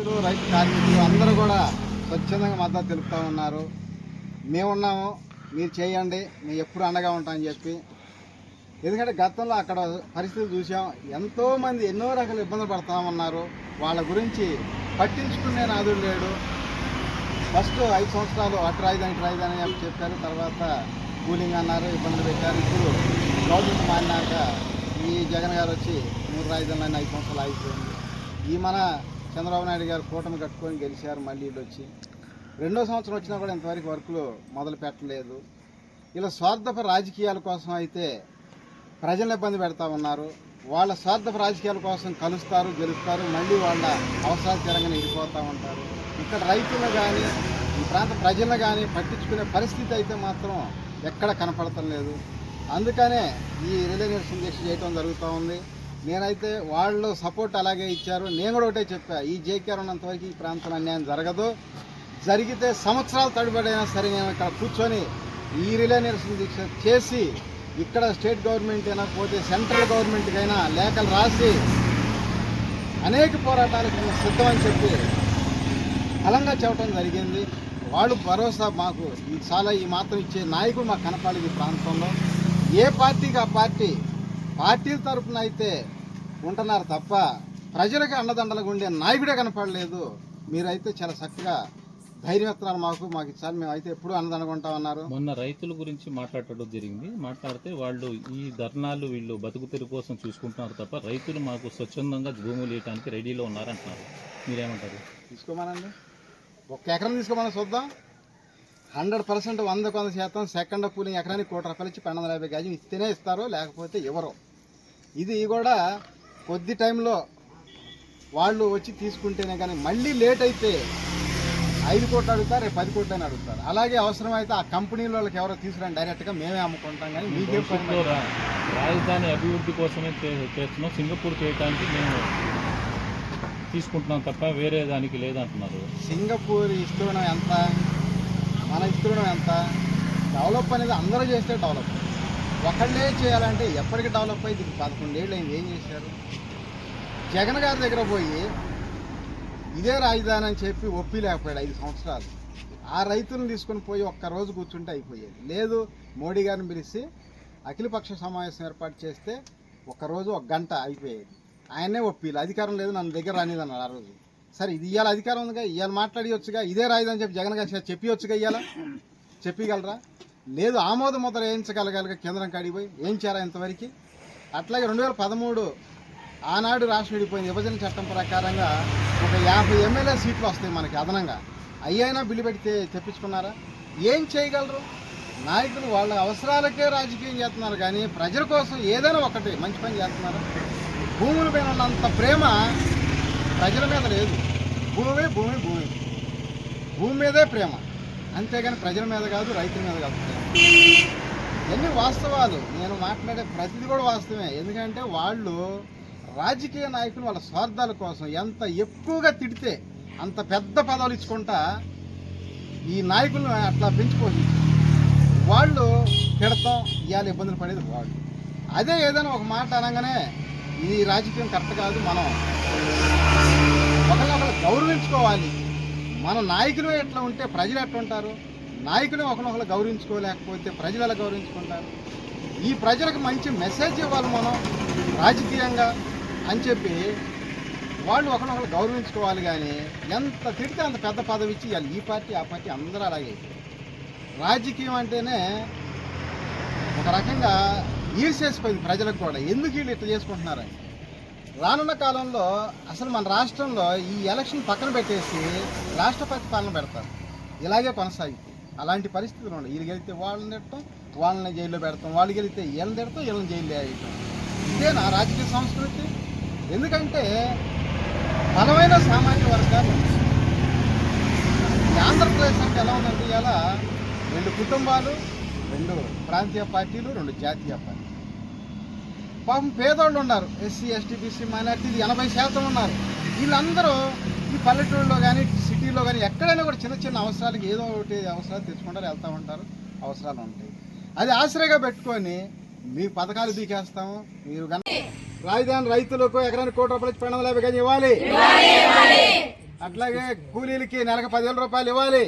రైతులు రైతు కార్మికులు అందరూ కూడా స్వచ్ఛందంగా మద్దతు తెలుపుతూ ఉన్నారు. మేమున్నాము మీరు చేయండి మేము ఎప్పుడు అండగా ఉంటామని చెప్పి. ఎందుకంటే గతంలో అక్కడ పరిస్థితి చూసాం ఎంతోమంది ఎన్నో రకాల ఇబ్బందులు పడతా ఉన్నారు. వాళ్ళ గురించి పట్టించుకునే నాదు లేడు. ఫస్ట్ ఐదు సంవత్సరాలు అటు రాజధాని ఇటు రాజధాని అని చెప్పారు. తర్వాత కూలింగ్ అన్నారు ఇబ్బందులు పెట్టారు. ఇప్పుడు గవర్నమెంట్ మారినాక ఈ జగన్ గారు వచ్చి మూడు రాజధానులు ఐదు సంవత్సరాలు ఆగిపోయింది. ఈ మన చంద్రబాబు నాయుడు గారు కూటమి కట్టుకొని గెలిచారు మళ్ళీ వీళ్ళు వచ్చి. రెండో సంవత్సరం వచ్చినా కూడా ఇంతవరకు వర్కులు మొదలు పెట్టలేదు. ఇలా స్వార్థప రాజకీయాల కోసం అయితే ప్రజలను ఇబ్బంది పెడతా ఉన్నారు. వాళ్ళ స్వార్థప రాజకీయాల కోసం కలుస్తారు గెలుస్తారు మళ్ళీ వాళ్ళ అవసరాలు తిరగని వెళ్ళిపోతూ ఉంటారు. ఇక్కడ రైతులను కానీ ఈ ప్రాంత ప్రజలను కానీ పట్టించుకునే పరిస్థితి అయితే మాత్రం ఎక్కడ కనపడటం లేదు. అందుకనే ఈ రిలే నిరసన దీక్ష చేయటం జరుగుతూ ఉంది. నేనైతే వాళ్ళు సపోర్ట్ అలాగే ఇచ్చారు. నేను కూడా ఒకటే చెప్పా ఈ జేకేఆర్ ఉన్నంతవరకు ఈ ప్రాంతం అన్యాయం జరగదు. జరిగితే సంవత్సరాలు తడిపడైనా సరే నేను ఇక్కడ కూర్చొని ఈ రిలే నిరసన దీక్ష చేసి ఇక్కడ స్టేట్ గవర్నమెంట్ అయినా పోతే సెంట్రల్ గవర్నమెంట్కైనా లేఖలు రాసి అనేక పోరాటాలకు మేము సిద్ధమని చెప్పి బలంగా చెప్పడం జరిగింది. వాళ్ళు భరోసా మాకు ఈ చాలా ఈ మాత్రం ఇచ్చే నాయకుడు మాకు కనపడలేదు ఈ ప్రాంతంలో. ఏ పార్టీకి ఆ పార్టీ? పార్టీల తరపున అయితే ఉంటున్నారు తప్ప ప్రజలకు అండదండలుగా ఉండే నాయకుడే కనపడలేదు. మీరైతే చాలా చక్కగా ధైర్యం ఇస్తున్నారు మాకు మాకు ఇచ్చారు. మేమైతే ఎప్పుడు అన్నదండగా ఉంటామన్నారు. మొన్న రైతుల గురించి మాట్లాడటం జరిగింది. మాట్లాడితే వాళ్ళు ఈ ధర్నాలు వీళ్ళు బతుకు కోసం చూసుకుంటున్నారు తప్ప రైతులు మాకు స్వచ్ఛందంగా భూములు వేయడానికి రెడీలో ఉన్నారంటున్నారు. మీరేమంటారు? తీసుకోమనండి. ఒక్క ఎకరం తీసుకోమని చూద్దాం. హండ్రెడ్ పర్సెంట్ వంద శాతం సెకండ్ కూలింగ్ ఎకరానికి కోటి రూపాయలు ఇచ్చి పన్నెండు వందల యాభై గజం ఇస్తేనే ఇస్తారు లేకపోతే ఇవ్వరు. ఇది కూడా కొద్ది టైంలో వాళ్ళు వచ్చి తీసుకుంటేనే కానీ మళ్ళీ లేట్ అయితే ఐదు కోట్లు అడుగుతారు రేపు పది కోట్లు అని అడుగుతారు. అలాగే అవసరమైతే ఆ కంపెనీల వాళ్ళకి ఎవరో తీసుకురండి డైరెక్ట్గా మేమే అమ్ముకుంటాం కానీ మీకేం రాజధాని అభివృద్ధి కోసమే చేస్తున్నాం. సింగపూర్ చేయడానికి మేము తీసుకుంటున్నాం తప్ప వేరే దానికి లేదంటున్నారు. సింగపూర్ ఇస్తున్నాం ఎంత? మన ఇస్తున్నాం ఎంత? డెవలప్ అనేది అందరూ చేస్తే డెవలప్. ఒకళ్ళే చేయాలంటే ఎప్పటికి డెవలప్ అయ్యి దీనికి పదకొండేళ్ళు అయింది. ఏం చేశారు? జగన్ గారి దగ్గర పోయి ఇదే రాజధాని అని చెప్పి ఒప్పి లేకపోయాడు ఐదు సంవత్సరాలు. ఆ రైతులను తీసుకొని పోయి ఒక్క రోజు కూర్చుంటే అయిపోయేది. లేదు మోడీ గారిని పిలిచి అఖిలపక్ష సమావేశం ఏర్పాటు చేస్తే ఒక్కరోజు ఒక గంట అయిపోయేది. ఆయనే ఒప్పిలు. అధికారం లేదు నన్ను దగ్గర రానిది అన్నాడు ఆ రోజు. సరే ఇది ఇవాళ అధికారం ఉందిగా? ఇవాళ మాట్లాడియొచ్చుగా? ఇదే రాజధాని చెప్పి జగన్ గారు చెప్పియొచ్చుగా ఇవాళ చెప్పగలరా లేదు ఆమోద ముద్ర వేయించగలగాలి కేంద్రం కాడికి పోయి ఏం చేయాలి ఇంతవరకు? అట్లాగే రెండు వేల పదమూడు ఆనాడు రాష్ట్రం విడిపోయిన విభజన చట్టం ప్రకారంగా ఒక యాభై ఎమ్మెల్యే సీట్లు వస్తాయి మనకి అదనంగా. అయ్యైనా బిల్లు పెడితే తెప్పించుకున్నారా? ఏం చేయగలరు? నాయకులు వాళ్ళ అవసరాలకే రాజకీయం చేస్తున్నారు కానీ ప్రజల కోసం ఏదైనా ఒకటి మంచి పని చేస్తున్నారు? భూముల మీద ఉన్నంత ప్రేమ ప్రజల మీద లేదు. భూమి భూమి భూమి. భూమి మీదే ప్రేమ. అంతేగాని ప్రజల మీద కాదు రైతుల మీద కాదు. ఇవన్నీ వాస్తవాలు? నేను మాట్లాడే ప్రతిదీ కూడా వాస్తవమే. ఎందుకంటే వాళ్ళు రాజకీయ నాయకులు వాళ్ళ స్వార్థాల కోసం ఎంత ఎక్కువగా తిడితే అంత పెద్ద పదవులు ఇచ్చుకుంటా ఈ నాయకులను అట్లా పెంచుకోవచ్చు వాళ్ళు తిడతాం ఇవాళ ఇబ్బందులు పడేది వాళ్ళు. అదే ఏదైనా ఒక మాట అనగానే ఇది రాజకీయం కరెక్ట్ కాదు మనం ఒకరినొకరు గౌరవించుకోవాలి. మన నాయకులు ఎట్లా ఉంటే ప్రజలు ఎట్లా ఉంటారు నాయకులు ఒకరినొకరు గౌరవించుకోలేకపోతే ప్రజలు ఎలా గౌరవించుకుంటారు? ఈ ప్రజలకు మంచి మెసేజ్ ఇవ్వాలి మనం రాజకీయంగా అని చెప్పి వాళ్ళు ఒకరినొకరు గౌరవించుకోవాలి కానీ ఎంత తిడితే అంత పెద్ద పదవి ఇచ్చి ఈ పార్టీ ఆ పార్టీ అందరూ అలాగే రాజకీయం అంటేనే ఒక రకంగా ఈర్చేసిపోయింది ప్రజలకు కూడా. ఎందుకు వీళ్ళు ఇట్లా చేసుకుంటున్నారని రానున్న కాలంలో అసలు మన రాష్ట్రంలో ఈ ఎలక్షన్ పక్కన పెట్టేసి రాష్ట్రపతి పాలన పెడతారు. ఇలాగే కొనసాగుతుంది అలాంటి పరిస్థితులు ఉండవు వీళ్ళు గెలిస్తే వాళ్ళని తిట్టడం వాళ్ళని జైల్లో పెడతాం. వాళ్ళు గెలిస్తే వీళ్ళని తిడతాం వీళ్ళని జైల్లో వేయటం. ఇదే నా రాజకీయ సంస్కృతి. ఎందుకంటే బలమైన సామాజిక వర్గాలు ఆంధ్రప్రదేశ్ అంటే ఎలా ఉందంటే ఇలా రెండు కుటుంబాలు రెండు ప్రాంతీయ పార్టీలు రెండు జాతీయ పార్టీలు. పాపం పేదోళ్ళు ఉన్నారు. ఎస్సీ ఎస్టీ బీసీ మైనార్టీ ఎనభై శాతం ఉన్నారు. వీళ్ళందరూ ఈ పల్లెటూరులో కానీ సిటీలో కానీ ఎక్కడైనా కూడా చిన్న చిన్న అవసరాలకి ఏదో ఒకటి అవసరాలు తెచ్చుకుంటారు వెళ్తూ ఉంటారు అవసరాలు ఉంటాయి. అది ఆశ్రయగా పెట్టుకొని మీ పథకాలు బీకేస్తాము మీరు గన రాజధాని రైతులకు ఎకరానికి కోటి రూపాయలు ఇచ్చి పన్నెండు యాభై గజం ఇవ్వాలి. అట్లాగే కూలీలకి నెలకు పదివేల రూపాయలు ఇవ్వాలి.